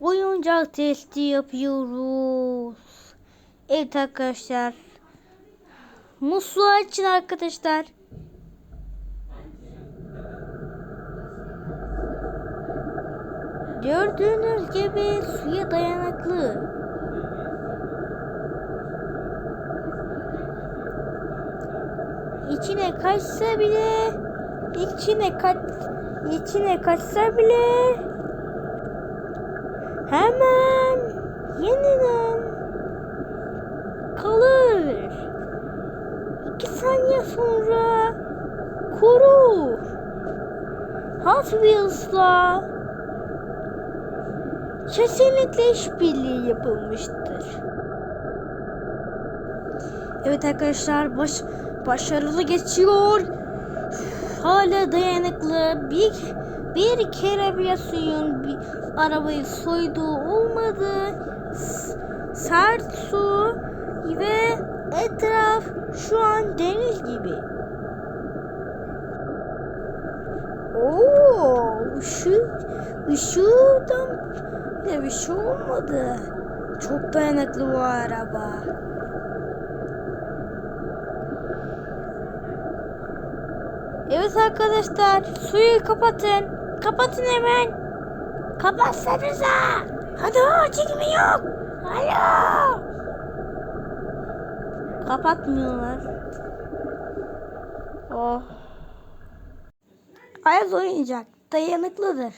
oyuncak testi yapıyoruz. Evet arkadaşlar. Musluğu açın arkadaşlar. Gördüğünüz gibi suya dayanıklı. İçine kaçsa bile içine kaç içine kaçsa bile hemen yeniden kalır. İki saniye sonra kurur. Hot Wheels'la kesinlikle işbirliği yapılmıştır. Evet arkadaşlar baş, başarılı geçiyor. Hala dayanıklı. Bir, bir kere bile suyun bir arabayı soyduğu olmadı. Sert su ve etraf şu an deniz gibi. Oo, şu ışığından bile bir şey olmadı. Çok dayanıklı bu araba. Evet arkadaşlar suyu kapatın. Kapatın hemen. Kapatsanıza. Hadi çekimi yok. Alo. Kapatmıyorlar. Oh. Ayaz oyuncak dayanıklıdır.